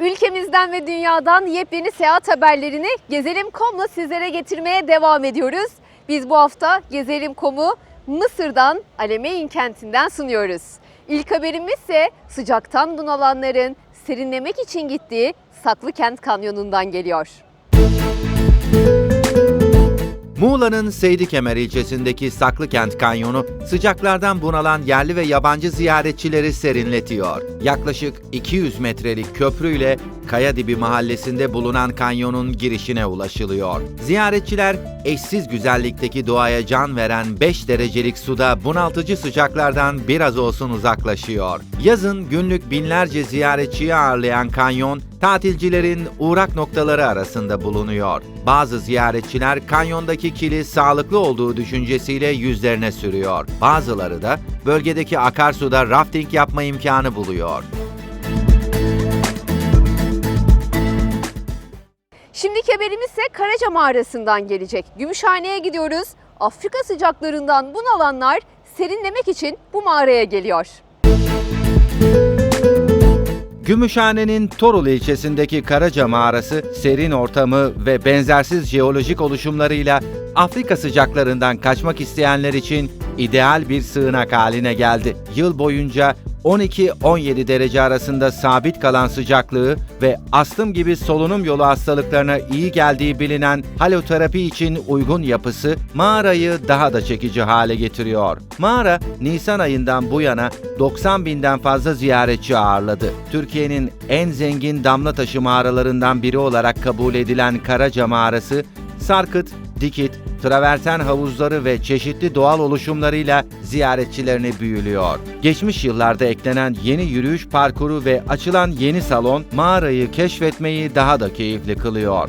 Ülkemizden ve dünyadan yepyeni seyahat haberlerini Gezelim.com'la sizlere getirmeye devam ediyoruz. Biz bu hafta Gezelim.com'u Mısır'dan Alemeyn kentinden sunuyoruz. İlk haberimiz ise sıcaktan bunalanların serinlemek için gittiği Saklıkent Kanyonu'ndan geliyor. Muğla'nın Seydikemer ilçesindeki Saklıkent Kanyonu sıcaklardan bunalan yerli ve yabancı ziyaretçileri serinletiyor. Yaklaşık 200 metrelik köprüyle Kayadibi mahallesinde bulunan kanyonun girişine ulaşılıyor. Ziyaretçiler eşsiz güzellikteki doğaya can veren 5 derecelik suda bunaltıcı sıcaklardan biraz olsun uzaklaşıyor. Yazın günlük binlerce ziyaretçiyi ağırlayan kanyon tatilcilerin uğrak noktaları arasında bulunuyor. Bazı ziyaretçiler kanyondaki kili sağlıklı olduğu düşüncesiyle yüzlerine sürüyor. Bazıları da bölgedeki akarsuda rafting yapma imkanı buluyor. Şimdiki haberimiz ise Karaca Mağarası'ndan gelecek. Gümüşhane'ye gidiyoruz. Afrika sıcaklarından bunalanlar serinlemek için bu mağaraya geliyor. Gümüşhane'nin Torul ilçesindeki Karaca Mağarası serin ortamı ve benzersiz jeolojik oluşumlarıyla Afrika sıcaklarından kaçmak isteyenler için ideal bir sığınak haline geldi. Yıl boyunca 12-17 derece arasında sabit kalan sıcaklığı ve astım gibi solunum yolu hastalıklarına iyi geldiği bilinen haloterapi için uygun yapısı mağarayı daha da çekici hale getiriyor. Mağara Nisan ayından bu yana 90 binden fazla ziyaretçi ağırladı. Türkiye'nin en zengin damla taşı mağaralarından biri olarak kabul edilen Karaca Mağarası, Sarkıt, Dikit, traverten havuzları ve çeşitli doğal oluşumlarıyla ziyaretçilerini büyülüyor. Geçmiş yıllarda eklenen yeni yürüyüş parkuru ve açılan yeni salon mağarayı keşfetmeyi daha da keyifli kılıyor.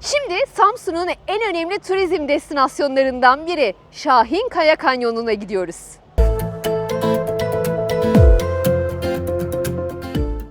Şimdi Samsun'un en önemli turizm destinasyonlarından biri Şahin Kaya Kanyonu'na gidiyoruz.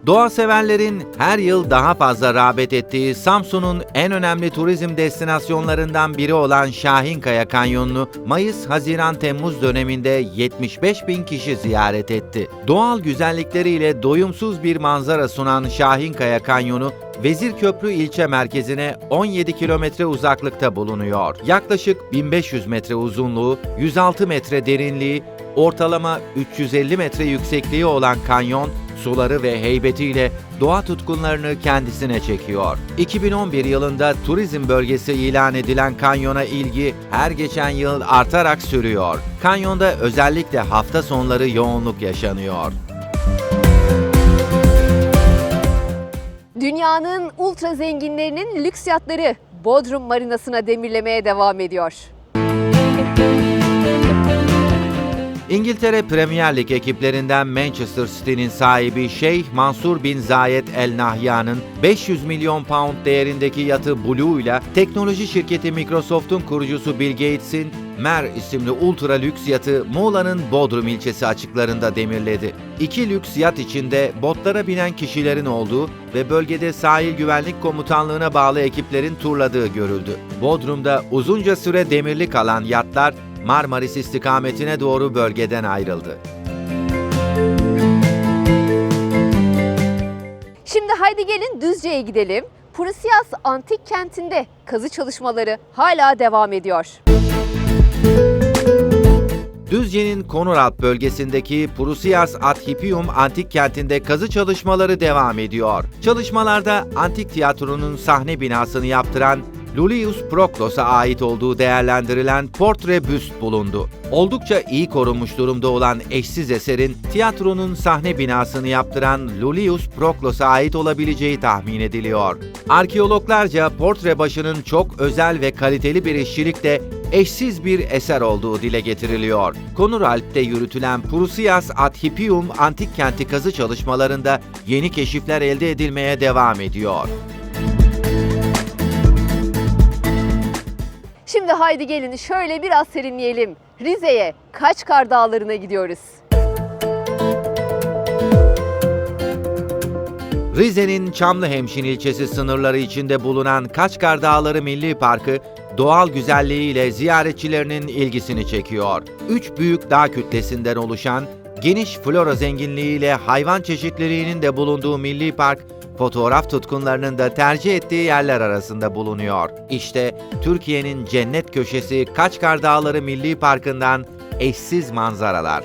Doğa severlerin her yıl daha fazla rağbet ettiği Samsun'un en önemli turizm destinasyonlarından biri olan Şahinkaya Kanyonu'nu Mayıs-Haziran-Temmuz döneminde 75 bin kişi ziyaret etti. Doğal güzellikleriyle doyumsuz bir manzara sunan Şahinkaya Kanyonu, Vezirköprü ilçe merkezine 17 kilometre uzaklıkta bulunuyor. Yaklaşık 1500 metre uzunluğu, 106 metre derinliği, ortalama 350 metre yüksekliği olan kanyon, suları ve heybetiyle doğa tutkunlarını kendisine çekiyor. 2011 yılında turizm bölgesi ilan edilen kanyona ilgi her geçen yıl artarak sürüyor. Kanyonda özellikle hafta sonları yoğunluk yaşanıyor. Dünyanın ultra zenginlerinin lüks yatları Bodrum Marinası'na demirlemeye devam ediyor. İngiltere Premier Lig ekiplerinden Manchester City'nin sahibi Şeyh Mansur bin Zayed El Nahya'nın 500 milyon pound değerindeki yatı Blue ile teknoloji şirketi Microsoft'un kurucusu Bill Gates'in Mer isimli ultra lüks yatı Muğla'nın Bodrum ilçesi açıklarında demirledi. İki lüks yat içinde botlara binen kişilerin olduğu ve bölgede sahil güvenlik komutanlığına bağlı ekiplerin turladığı görüldü. Bodrum'da uzunca süre demirli kalan yatlar Marmaris istikametine doğru bölgeden ayrıldı. Şimdi haydi gelin Düzce'ye gidelim. Prusias Antik Kenti'nde kazı çalışmaları hala devam ediyor. Düzce'nin Konuralp bölgesindeki Prusias ad Hippium antik kentinde kazı çalışmaları devam ediyor. Çalışmalarda antik tiyatronun sahne binasını yaptıran Lulius Proklos'a ait olduğu değerlendirilen portre büst bulundu. Oldukça iyi korunmuş durumda olan eşsiz eserin tiyatronun sahne binasını yaptıran Lulius Proklos'a ait olabileceği tahmin ediliyor. Arkeologlarca portre başının çok özel ve kaliteli bir işçilikle eşsiz bir eser olduğu dile getiriliyor. Konuralp'te yürütülen Prusias ad Hippium antik kenti kazı çalışmalarında yeni keşifler elde edilmeye devam ediyor. Şimdi haydi gelin şöyle biraz serinleyelim. Rize'ye Kaçkar Dağları'na gidiyoruz. Rize'nin Çamlıhemşin ilçesi sınırları içinde bulunan Kaçkar Dağları Milli Parkı doğal güzelliğiyle ziyaretçilerinin ilgisini çekiyor. Üç büyük dağ kütlesinden oluşan Geniş flora zenginliğiyle hayvan çeşitliliğinin de bulunduğu milli park, fotoğraf tutkunlarının da tercih ettiği yerler arasında bulunuyor. İşte Türkiye'nin cennet köşesi Kaçkar Dağları Milli Parkı'ndan eşsiz manzaralar.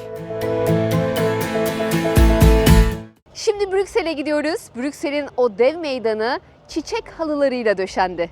Şimdi Brüksel'e gidiyoruz. Brüksel'in o dev meydanı çiçek halılarıyla döşendi.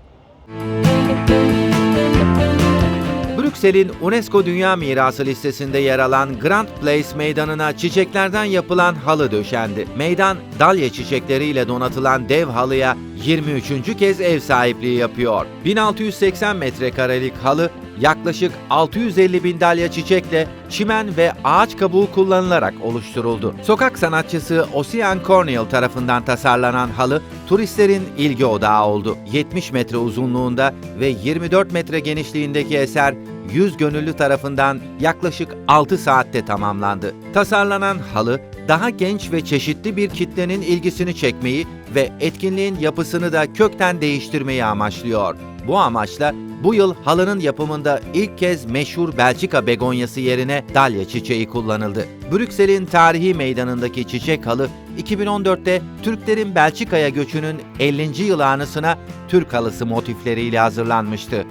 Brüksel'in UNESCO Dünya Mirası listesinde yer alan Grand Place meydanına çiçeklerden yapılan halı döşendi. Meydan, dalya çiçekleriyle donatılan dev halıya 23. kez ev sahipliği yapıyor. 1680 metrekarelik halı yaklaşık 650 bin dalya çiçekle çimen ve ağaç kabuğu kullanılarak oluşturuldu. Sokak sanatçısı Ocean Cornell tarafından tasarlanan halı turistlerin ilgi odağı oldu. 70 metre uzunluğunda ve 24 metre genişliğindeki eser 100 gönüllü tarafından yaklaşık 6 saatte tamamlandı. Tasarlanan halı daha genç ve çeşitli bir kitlenin ilgisini çekmeyi ve etkinliğin yapısını da kökten değiştirmeyi amaçlıyor. Bu amaçla bu yıl halının yapımında ilk kez meşhur Belçika begonyası yerine dalya çiçeği kullanıldı. Brüksel'in tarihi meydanındaki çiçek halı 2014'te Türklerin Belçika'ya göçünün 50. yıl anısına Türk halısı motifleriyle hazırlanmıştı.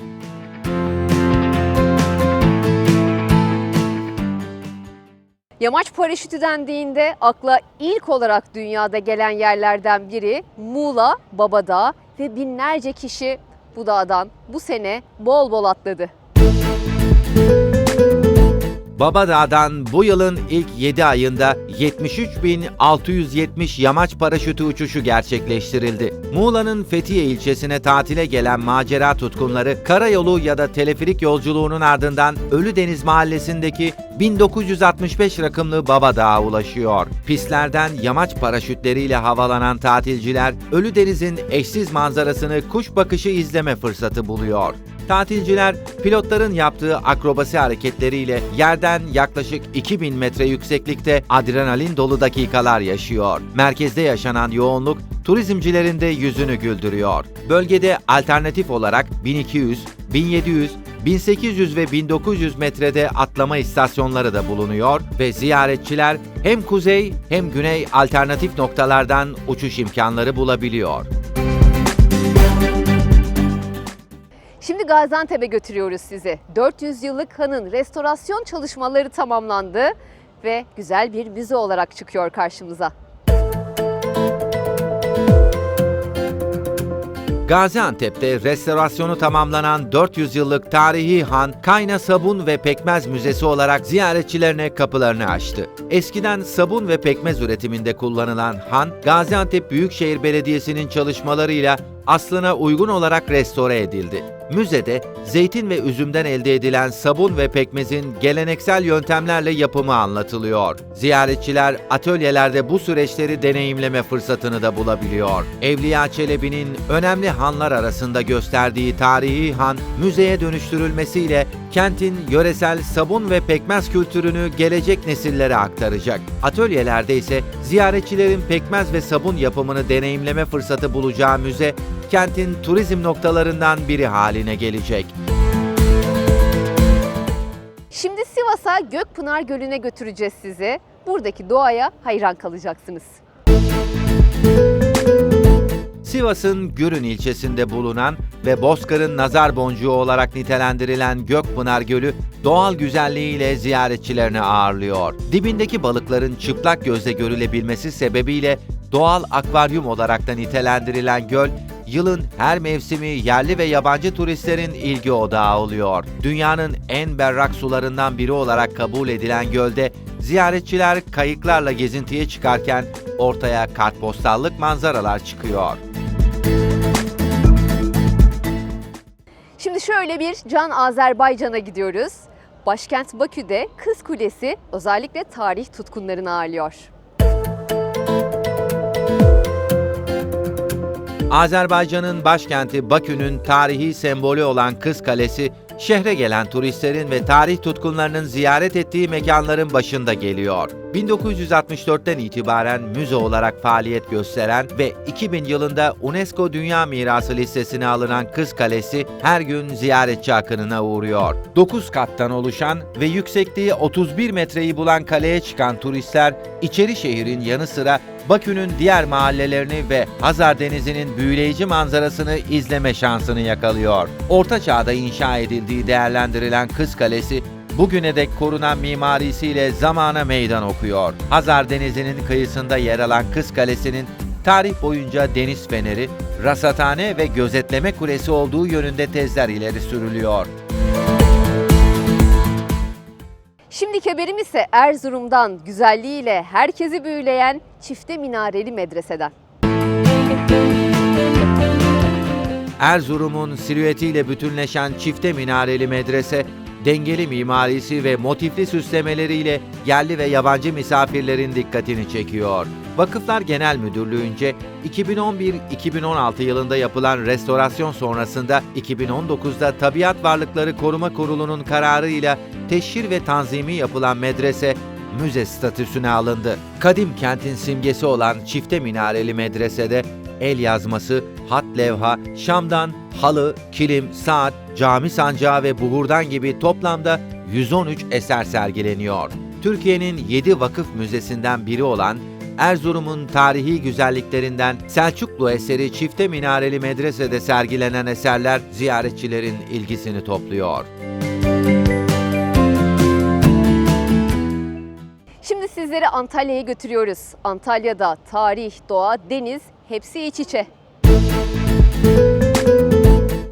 Yamaç paraşütü dendiğinde akla ilk olarak dünyada gelen yerlerden biri Muğla, Babadağ ve binlerce kişi bu dağdan bu sene bol bol atladı. Babadağ'dan bu yılın ilk 7 ayında 73.670 yamaç paraşütü uçuşu gerçekleştirildi. Muğla'nın Fethiye ilçesine tatile gelen macera tutkunları karayolu ya da teleferik yolculuğunun ardından Ölüdeniz mahallesindeki 1965 rakımlı Babadağ'a ulaşıyor. Pistlerden yamaç paraşütleriyle havalanan tatilciler Ölüdeniz'in eşsiz manzarasını kuş bakışı izleme fırsatı buluyor. Tatilciler pilotların yaptığı akrobasi hareketleriyle yerden yaklaşık 2000 metre yükseklikte adrenalin dolu dakikalar yaşıyor. Merkezde yaşanan yoğunluk turizmcilerin de yüzünü güldürüyor. Bölgede alternatif olarak 1200, 1700, 1800 ve 1900 metrede atlama istasyonları da bulunuyor ve ziyaretçiler hem kuzey hem güney alternatif noktalardan uçuş imkanları bulabiliyor. Şimdi Gaziantep'e götürüyoruz sizi. 400 yıllık hanın restorasyon çalışmaları tamamlandı ve güzel bir müze olarak çıkıyor karşımıza. Gaziantep'te restorasyonu tamamlanan 400 yıllık tarihi han, Kayna Sabun ve Pekmez Müzesi olarak ziyaretçilerine kapılarını açtı. Eskiden sabun ve pekmez üretiminde kullanılan han, Gaziantep Büyükşehir Belediyesi'nin çalışmalarıyla aslına uygun olarak restore edildi. Müzede zeytin ve üzümden elde edilen sabun ve pekmezin geleneksel yöntemlerle yapımı anlatılıyor. Ziyaretçiler atölyelerde bu süreçleri deneyimleme fırsatını da bulabiliyor. Evliya Çelebi'nin önemli hanlar arasında gösterdiği tarihi han müzeye dönüştürülmesiyle kentin yöresel sabun ve pekmez kültürünü gelecek nesillere aktaracak. Atölyelerde ise ziyaretçilerin pekmez ve sabun yapımını deneyimleme fırsatı bulacağı müze kentin turizm noktalarından biri haline gelecek. Şimdi Sivas'a Gökpınar Gölü'ne götüreceğiz sizi. Buradaki doğaya hayran kalacaksınız. Sivas'ın Gürün ilçesinde bulunan ve Bozkır'ın nazar boncuğu olarak nitelendirilen Gökpınar Gölü doğal güzelliğiyle ziyaretçilerini ağırlıyor. Dibindeki balıkların çıplak gözle görülebilmesi sebebiyle doğal akvaryum olarak da nitelendirilen göl yılın her mevsimi yerli ve yabancı turistlerin ilgi odağı oluyor. Dünyanın en berrak sularından biri olarak kabul edilen gölde ziyaretçiler kayıklarla gezintiye çıkarken ortaya kartpostallık manzaralar çıkıyor. Şimdi şöyle bir Can Azerbaycan'a gidiyoruz. Başkent Bakü'de Kız Kulesi özellikle tarih tutkunlarını ağırlıyor. Azerbaycan'ın başkenti Bakü'nün tarihi sembolü olan Kız Kalesi, şehre gelen turistlerin ve tarih tutkunlarının ziyaret ettiği mekanların başında geliyor. 1964'ten itibaren müze olarak faaliyet gösteren ve 2000 yılında UNESCO Dünya Mirası listesine alınan Kız Kalesi her gün ziyaretçi akınına uğruyor. 9 kattan oluşan ve yüksekliği 31 metreyi bulan kaleye çıkan turistler içeri şehrin yanı sıra Bakü'nün diğer mahallelerini ve Hazar Denizi'nin büyüleyici manzarasını izleme şansını yakalıyor. Orta Çağ'da inşa edildiği değerlendirilen Kız Kalesi bugüne dek korunan mimarisiyle zamana meydan okuyor. Hazar Denizi'nin kıyısında yer alan Kız Kalesi'nin tarih boyunca deniz feneri, rasathane ve gözetleme kulesi olduğu yönünde tezler ileri sürülüyor. Şimdiki haberim ise Erzurum'dan güzelliğiyle herkesi büyüleyen çifte minareli medreseden. Erzurum'un silüetiyle bütünleşen çifte minareli medrese, dengeli mimarisi ve motifli süslemeleriyle yerli ve yabancı misafirlerin dikkatini çekiyor. Vakıflar Genel Müdürlüğü'nce 2011-2016 yılında yapılan restorasyon sonrasında 2019'da Tabiat Varlıkları Koruma Kurulu'nun kararıyla teşhir ve tanzimi yapılan medrese müze statüsüne alındı. Kadim kentin simgesi olan çifte minareli medresede el yazması, hat levha, şamdan, halı, kilim, saat, cami sancağı ve buhurdan gibi toplamda 113 eser sergileniyor. Türkiye'nin 7 vakıf müzesinden biri olan Erzurum'un tarihi güzelliklerinden Selçuklu eseri Çifte Minareli Medrese'de sergilenen eserler ziyaretçilerin ilgisini topluyor. Şimdi sizleri Antalya'ya götürüyoruz. Antalya'da tarih, doğa, deniz hepsi iç içe.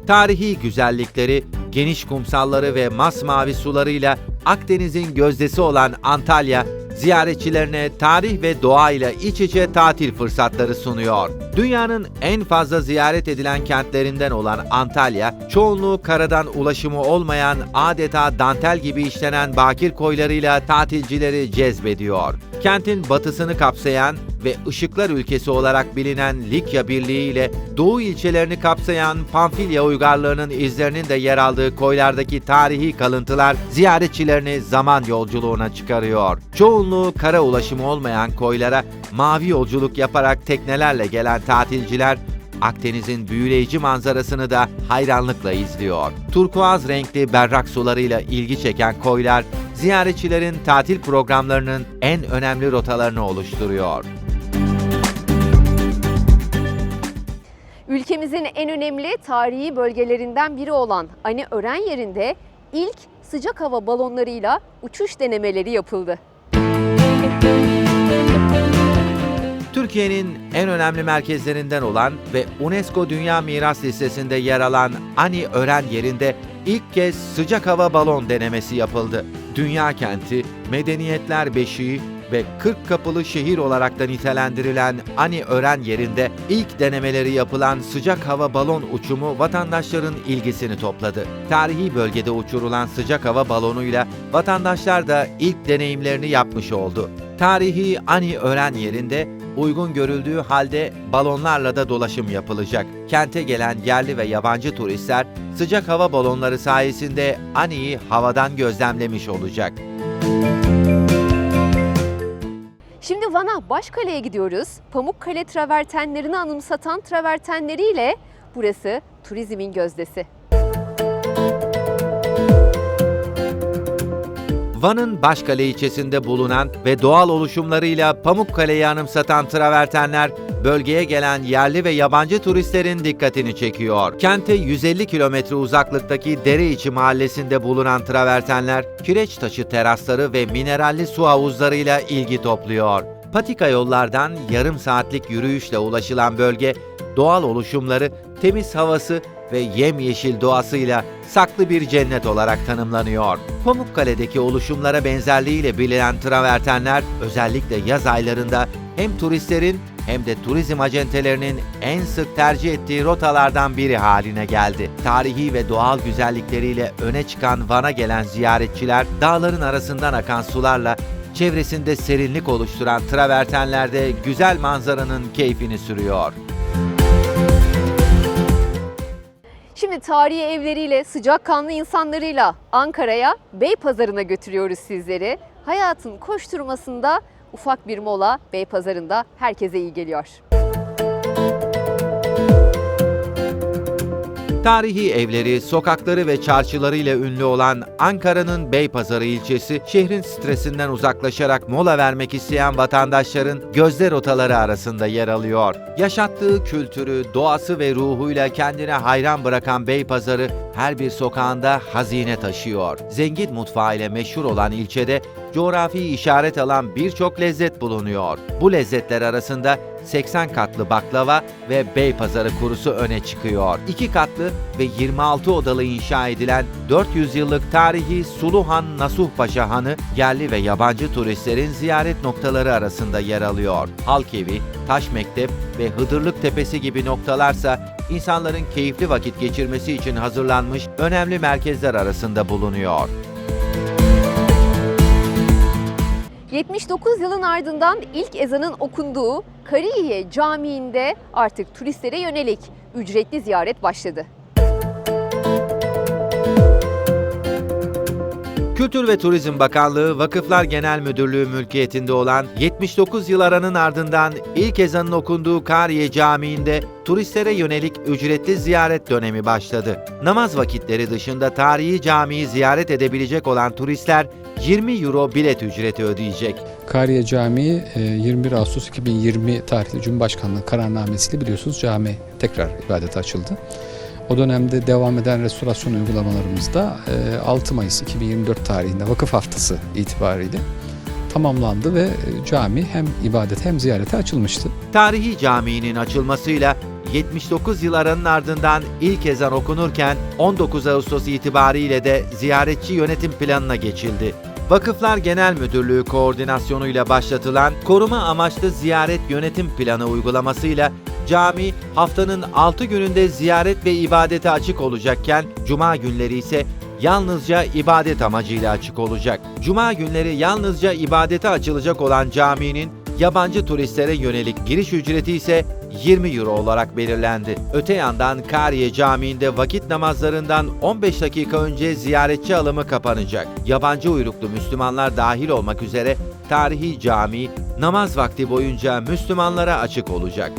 Tarihi güzellikleri, geniş kumsalları ve masmavi sularıyla Akdeniz'in gözdesi olan Antalya, ziyaretçilerine tarih ve doğayla iç içe tatil fırsatları sunuyor. Dünyanın en fazla ziyaret edilen kentlerinden olan Antalya, çoğunluğu karadan ulaşımı olmayan adeta dantel gibi işlenen bakir koylarıyla tatilcileri cezbediyor. Kentin batısını kapsayan ve ışıklar ülkesi olarak bilinen Likya Birliği ile doğu ilçelerini kapsayan Pamfilya uygarlığının izlerinin de yer aldığı koylardaki tarihi kalıntılar ziyaretçilerini zaman yolculuğuna çıkarıyor. Çoğunluğu kara ulaşımı olmayan koylara mavi yolculuk yaparak teknelerle gelen tatilciler Akdeniz'in büyüleyici manzarasını da hayranlıkla izliyor. Turkuaz renkli berrak sularıyla ilgi çeken koylar, ziyaretçilerin tatil programlarının en önemli rotalarını oluşturuyor. Ülkemizin en önemli tarihi bölgelerinden biri olan Ani Ören yerinde ilk sıcak hava balonlarıyla uçuş denemeleri yapıldı. Türkiye'nin en önemli merkezlerinden olan ve UNESCO Dünya Miras Listesi'nde yer alan Ani Ören yerinde ilk kez sıcak hava balon denemesi yapıldı. Dünya kenti, medeniyetler beşiği ve 40 kapılı şehir olarak da nitelendirilen Ani Ören yerinde ilk denemeleri yapılan sıcak hava balon uçumu vatandaşların ilgisini topladı. Tarihi bölgede uçurulan sıcak hava balonuyla vatandaşlar da ilk deneyimlerini yapmış oldu. Tarihi Ani Ören yerinde uygun görüldüğü halde balonlarla da dolaşım yapılacak. Kente gelen yerli ve yabancı turistler sıcak hava balonları sayesinde Ani'yi havadan gözlemlemiş olacak. Şimdi Van'a Başkale'ye gidiyoruz. Pamukkale travertenlerini anımsatan travertenleriyle burası turizmin gözdesi. Van'ın Başkale ilçesinde bulunan ve doğal oluşumlarıyla Pamukkale'yi anımsatan travertenler bölgeye gelen yerli ve yabancı turistlerin dikkatini çekiyor. Kente 150 kilometre uzaklıktaki Dereiçi mahallesinde bulunan travertenler kireç taşı terasları ve mineralli su havuzlarıyla ilgi topluyor. Patika yollardan yarım saatlik yürüyüşle ulaşılan bölge doğal oluşumları, temiz havası ve yemyeşil doğasıyla saklı bir cennet olarak tanımlanıyor. Pamukkale'deki oluşumlara benzerliğiyle bilinen travertenler özellikle yaz aylarında hem turistlerin hem de turizm acentelerinin en sık tercih ettiği rotalardan biri haline geldi. Tarihi ve doğal güzellikleriyle öne çıkan Van'a gelen ziyaretçiler dağların arasından akan sularla çevresinde serinlik oluşturan travertenlerde güzel manzaranın keyfini sürüyor. Şimdi tarihi evleriyle, sıcakkanlı insanlarıyla Ankara'ya Beypazarı'na götürüyoruz sizleri. hayatın koşturmasında ufak bir mola Beypazarı'nda herkese iyi geliyor. Tarihi evleri, sokakları ve çarşılarıyla ünlü olan Ankara'nın Beypazarı ilçesi, şehrin stresinden uzaklaşarak mola vermek isteyen vatandaşların gözde rotaları arasında yer alıyor. Yaşattığı kültürü, doğası ve ruhuyla kendine hayran bırakan Beypazarı her bir sokağında hazine taşıyor. Zengin mutfağıyla meşhur olan ilçede coğrafi işaret alan birçok lezzet bulunuyor. Bu lezzetler arasında 80 katlı baklava ve Beypazarı kurusu öne çıkıyor. 2 katlı ve 26 odalı inşa edilen 400 yıllık tarihi Suluhan Nasuh Paşa Hanı yerli ve yabancı turistlerin ziyaret noktaları arasında yer alıyor. Halk Evi, Taş Mektep ve Hıdırlık Tepesi gibi noktalarsa insanların keyifli vakit geçirmesi için hazırlanmış önemli merkezler arasında bulunuyor. 79 yılın ardından ilk ezanın okunduğu Kariye Camii'nde artık turistlere yönelik ücretli ziyaret başladı. Kültür ve Turizm Bakanlığı Vakıflar Genel Müdürlüğü mülkiyetinde olan 79 yıl aranın ardından ilk ezanın okunduğu Kariye Camii'nde turistlere yönelik ücretli ziyaret dönemi başladı. Namaz vakitleri dışında tarihi camiyi ziyaret edebilecek olan turistler 20 euro bilet ücreti ödeyecek. Kariye Camii e, 21 Ağustos 2020 tarihli Cumhurbaşkanlığı kararnamesiyle biliyorsunuz cami tekrar ibadete açıldı. O dönemde devam eden restorasyon uygulamalarımızda e, 6 Mayıs 2024 tarihinde vakıf haftası itibariyle tamamlandı ve e, cami hem ibadete hem ziyarete açılmıştı. Tarihi caminin açılmasıyla 79 yıl aranın ardından ilk ezan okunurken 19 Ağustos itibariyle de ziyaretçi yönetim planına geçildi. Vakıflar Genel Müdürlüğü koordinasyonuyla başlatılan koruma amaçlı ziyaret yönetim planı uygulamasıyla cami haftanın 6 gününde ziyaret ve ibadete açık olacakken cuma günleri ise yalnızca ibadet amacıyla açık olacak. Cuma günleri yalnızca ibadete açılacak olan caminin yabancı turistlere yönelik giriş ücreti ise 20 euro olarak belirlendi. Öte yandan Kariye Camii'nde vakit namazlarından 15 dakika önce ziyaretçi alımı kapanacak. Yabancı uyruklu Müslümanlar dahil olmak üzere tarihi cami namaz vakti boyunca Müslümanlara açık olacak.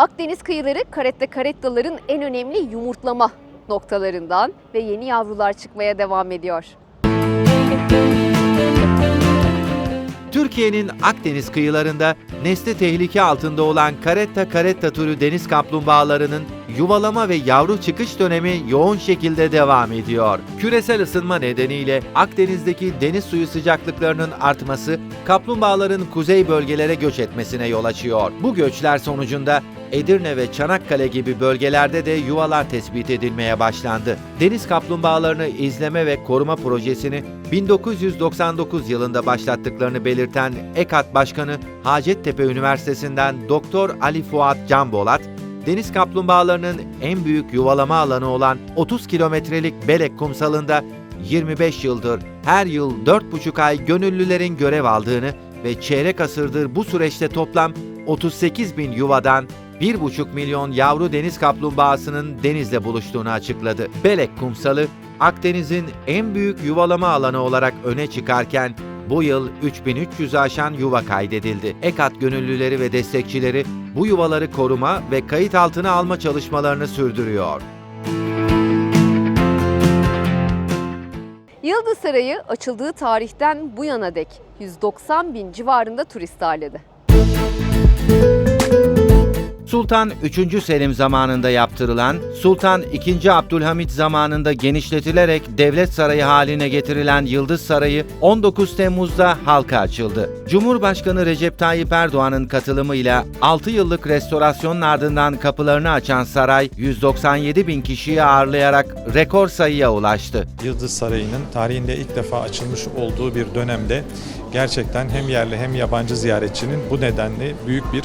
Akdeniz kıyıları karette karettaların en önemli yumurtlama noktalarından ve yeni yavrular çıkmaya devam ediyor. Türkiye'nin Akdeniz kıyılarında nesli tehlike altında olan karetta karetta türü deniz kaplumbağalarının yuvalama ve yavru çıkış dönemi yoğun şekilde devam ediyor. Küresel ısınma nedeniyle Akdeniz'deki deniz suyu sıcaklıklarının artması kaplumbağaların kuzey bölgelere göç etmesine yol açıyor. Bu göçler sonucunda Edirne ve Çanakkale gibi bölgelerde de yuvalar tespit edilmeye başlandı. Deniz kaplumbağalarını izleme ve koruma projesini 1999 yılında başlattıklarını belirten EKAT Başkanı Hacettepe Üniversitesi'nden Doktor Ali Fuat Canbolat, deniz kaplumbağalarının en büyük yuvalama alanı olan 30 kilometrelik Belek kumsalında 25 yıldır her yıl 4,5 ay gönüllülerin görev aldığını ve çeyrek asırdır bu süreçte toplam 38 bin yuvadan 1,5 milyon yavru deniz kaplumbağasının denizle buluştuğunu açıkladı. Belek kumsalı Akdeniz'in en büyük yuvalama alanı olarak öne çıkarken bu yıl 3300'ü aşan yuva kaydedildi. EKAT gönüllüleri ve destekçileri bu yuvaları koruma ve kayıt altına alma çalışmalarını sürdürüyor. Yıldız Sarayı açıldığı tarihten bu yana dek 190 bin civarında turist ağırladı. Sultan 3. Selim zamanında yaptırılan, Sultan II. Abdülhamit zamanında genişletilerek devlet sarayı haline getirilen Yıldız Sarayı 19 Temmuz'da halka açıldı. Cumhurbaşkanı Recep Tayyip Erdoğan'ın katılımıyla 6 yıllık restorasyonun ardından kapılarını açan saray 197 bin kişiyi ağırlayarak rekor sayıya ulaştı. Yıldız Sarayı'nın tarihinde ilk defa açılmış olduğu bir dönemde gerçekten hem yerli hem yabancı ziyaretçinin bu nedenle büyük bir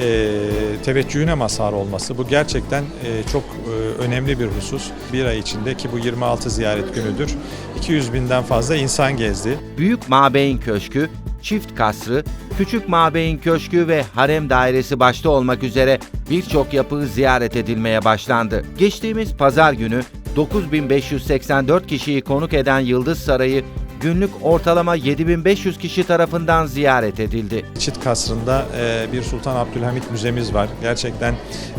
e, teveccühüne mazhar olması. Bu gerçekten e, çok e, önemli bir husus. Bir ay içinde ki bu 26 ziyaret günüdür 200 binden fazla insan gezdi. Büyük Mabeyn Köşkü, Çift Kasrı, Küçük Mabeyn Köşkü ve Harem Dairesi başta olmak üzere birçok yapı ziyaret edilmeye başlandı. Geçtiğimiz pazar günü 9584 kişiyi konuk eden Yıldız Sarayı günlük ortalama 7500 kişi tarafından ziyaret edildi. Çit Kasrı'nda e, bir Sultan Abdülhamit müzemiz var. Gerçekten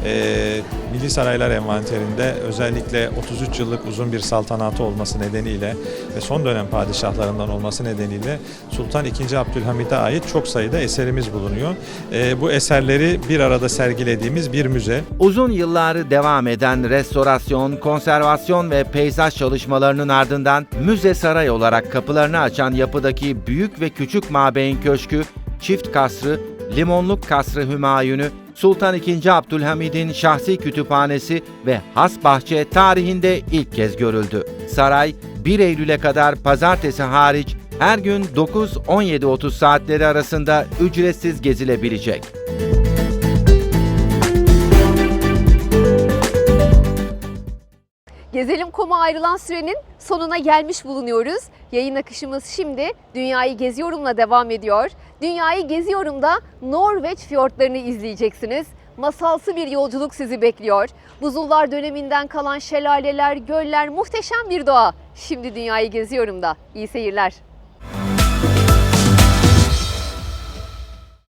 e, Milli Saraylar envanterinde özellikle 33 yıllık uzun bir saltanatı olması nedeniyle ve son dönem padişahlarından olması nedeniyle Sultan II. Abdülhamid'e ait çok sayıda eserimiz bulunuyor. E, bu eserleri bir arada sergilediğimiz bir müze. Uzun yılları devam eden restorasyon, konservasyon ve peyzaj çalışmalarının ardından müze saray olarak kapılarını açan yapıdaki büyük ve küçük mabeyin köşkü, çift kasrı, limonluk kasrı Hümayun'u, Sultan II. Abdülhamid'in şahsi kütüphanesi ve has bahçe tarihinde ilk kez görüldü. Saray 1 Eylül'e kadar pazartesi hariç her gün 9-17.30 saatleri arasında ücretsiz gezilebilecek. Gezelim.com'a ayrılan sürenin sonuna gelmiş bulunuyoruz. Yayın akışımız şimdi Dünyayı Geziyorum'la devam ediyor. Dünyayı Geziyorum'da Norveç fiyortlarını izleyeceksiniz. Masalsı bir yolculuk sizi bekliyor. Buzullar döneminden kalan şelaleler, göller, muhteşem bir doğa. Şimdi Dünyayı Geziyorum'da. İyi seyirler.